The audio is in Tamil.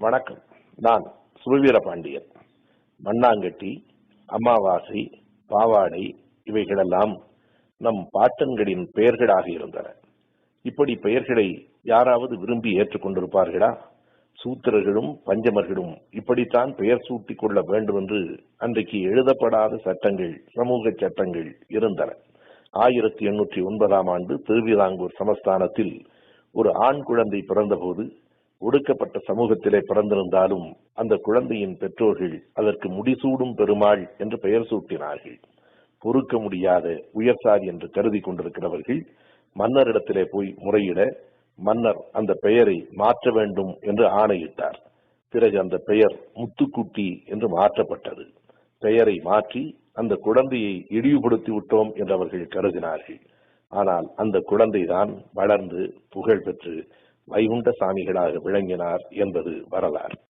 வணக்கம். நான் சுபவீர பாண்டியன் மண்ணாங்கட்டி அமாவாசை பாவாடை இவைகளெல்லாம் நம் பாட்டன்களின் பெயர்களாக இருந்தன. இப்படி பெயர்களை யாராவது விரும்பி ஏற்றுக்கொண்டிருப்பார்களா சூத்திரர்களும் பஞ்சமர்களும் இப்படித்தான் பெயர் சூட்டிக் கொள்ள வேண்டும் என்று அன்றைக்கு எழுதப்படாத சட்டங்கள் சமூக சட்டங்கள் இருந்தன. ஆயிரத்தி எண்ணூற்றி ஒன்பதாம் ஆண்டு திருவிதாங்கூர் சமஸ்தானத்தில் ஒரு ஆண் குழந்தை பிறந்தபோது ஒடுக்கப்பட்ட சமூகத்திலே பிறந்திருந்தாலும் அந்த குழந்தையின் பெற்றோர்கள் அதற்கு முடிசூடும் பெருமாள் என்று பெயர் சூட்டினார்கள். பொறுக்க முடியாத உயர்சாதி என்று கருதி கொண்டிருக்கிறவர்கள் மன்னரிடத்திலே போய் முறையிட மன்னர் அந்த பெயரை மாற்ற வேண்டும் என்று ஆணையிட்டார். பிறகு அந்த பெயர் முத்துக்குட்டி என்று மாற்றப்பட்டது. பெயரை மாற்றி அந்த குழந்தையை இழிவுபடுத்தி விட்டோம் என்று அவர்கள் கருதினார்கள். ஆனால் அந்த குழந்தைதான் வளர்ந்து புகழ் பெற்று வைகுண்ட சாமிகளாக விளங்கினார் என்பது வரலாறு.